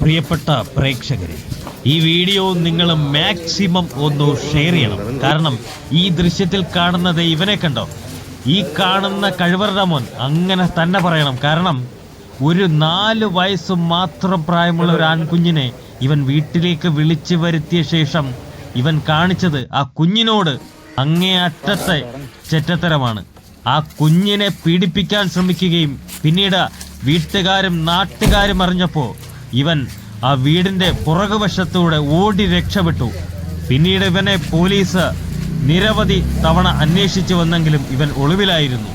പ്രിയപ്പെട്ട പ്രേക്ഷകരെ ഈ വീഡിയോ നിങ്ങൾ മാക്സിമം ഒന്ന് ഷെയർ ചെയ്യണം. കാരണം ഈ ദൃശ്യത്തിൽ കാണുന്നത് ഇവനെ കണ്ടോ? ഈ കാണുന്ന കഴിവറുടെ മോൻ അങ്ങനെ തന്നെ പറയണം. കാരണം ഒരു നാല് വയസ്സ് മാത്രം പ്രായമുള്ള ഒരു ആൺകുഞ്ഞിനെ ഇവൻ വീട്ടിലേക്ക് വിളിച്ചു വരുത്തിയ ശേഷം ഇവൻ കാണിച്ചത് ആ കുഞ്ഞിനോട് അങ്ങേ അറ്റത്തെ ചെറ്റത്തരമാണ്. ആ കുഞ്ഞിനെ പീഡിപ്പിക്കാൻ ശ്രമിക്കുകയും പിന്നീട് വീട്ടുകാരും നാട്ടുകാരും അറിഞ്ഞപ്പോ ഇവൻ ആ വീടിന്റെ പുറകുവശത്തൂടെ ഓടി രക്ഷപ്പെട്ടു. പിന്നീട് ഇവനെ പോലീസ് നിരവധി തവണ അന്വേഷിച്ചു വന്നെങ്കിലും ഇവൻ ഒളിവിലായിരുന്നു.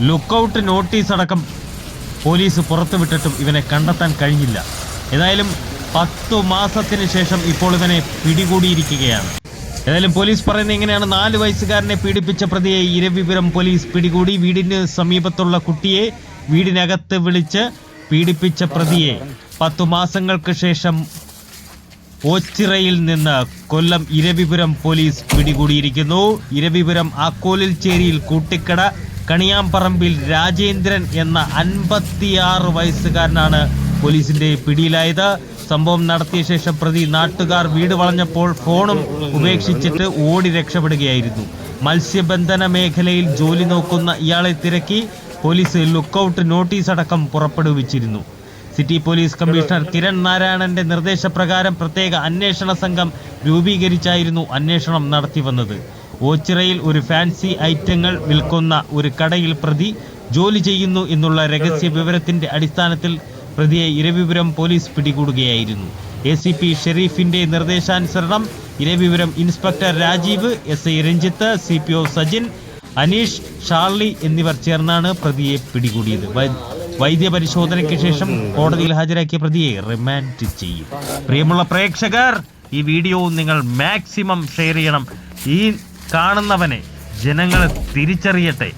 ലുക്കൌട്ട് നോട്ടീസ് അടക്കം പോലീസ് പുറത്തുവിട്ടിട്ടും ഇവനെ കണ്ടെത്താൻ കഴിഞ്ഞില്ല. ഏതായാലും പത്തു മാസത്തിന് ശേഷം ഇപ്പോൾ ഇവനെ പിടികൂടിയിരിക്കുകയാണ്. ഏതായാലും പോലീസ് പറയുന്നത് ഇങ്ങനെയാണ്. നാല് വയസ്സുകാരനെ പീഡിപ്പിച്ച പ്രതിയെ ഇരവിപുരം പോലീസ് പിടികൂടി. വീടിന് സമീപത്തുള്ള കുട്ടിയെ വീടിനകത്ത് വിളിച്ച് പീഡിപ്പിച്ച പ്രതിയെ പത്തു മാസങ്ങൾക്ക് ശേഷം ഓച്ചിറയിൽ നിന്ന് കൊല്ലം ഇരവിപുരം പോലീസ് പിടികൂടിയിരിക്കുന്നു. ഇരവിപുരം ആക്കോലിൽ ചേരിയിൽ കൂട്ടിക്കട കണിയാമ്പറമ്പിൽ രാജേന്ദ്രൻ എന്ന അൻപത്തിയാറ് വയസ്സുകാരനാണ് പോലീസിന്റെ പിടിയിലായത്. സംഭവം നടത്തിയ ശേഷം പ്രതി നാട്ടുകാർ വീട് വളഞ്ഞപ്പോൾ ഫോണും ഉപേക്ഷിച്ചിട്ട് ഓടി രക്ഷപ്പെടുകയായിരുന്നു. മത്സ്യബന്ധന മേഖലയിൽ ജോലി നോക്കുന്ന ഇയാളെ തിരക്കി പോലീസ് ലുക്കൌട്ട് നോട്ടീസ് അടക്കം പുറപ്പെടുവിച്ചിരുന്നു. സിറ്റി പോലീസ് കമ്മീഷണർ കിരൺ നാരായണന്റെ നിർദ്ദേശപ്രകാരം പ്രത്യേക അന്വേഷണ സംഘം രൂപീകരിച്ചായിരുന്നു അന്വേഷണം നടത്തിവന്നത്. ഓച്ചിറയിൽ ഒരു ഫാൻസി ഐറ്റങ്ങൾ വിൽക്കുന്ന ഒരു കടയിൽ പ്രതി ജോലി ചെയ്യുന്നു എന്നുള്ള രഹസ്യ വിവരത്തിന്റെ അടിസ്ഥാനത്തിൽ പ്രതിയെ ഇരവിപുരം പോലീസ് പിടികൂടുകയായിരുന്നു. എ സി പി ഷെരീഫിന്റെ നിർദ്ദേശാനുസരണം Iravipuram inspector Rajeev S I Ranjith C P O Sajin Aneesh Sharly എന്നിവർ ചേർന്നാണ് പ്രതിയെ പിടികൂടിയത്. വൈദ്യപരിശോധനയ്ക്ക് ശേഷം കോടതിയിൽ ഹാജരാക്കിയ പ്രതിയെ റിമാൻഡ് ചെയ്യും. പ്രിയമുള്ള പ്രേക്ഷകർ ഈ വീഡിയോ നിങ്ങൾ മാക്സിമം ഷെയർ ചെയ്യണം. ഈ കാണുന്നവനെ ജനങ്ങൾ തിരിച്ചറിയട്ടെ.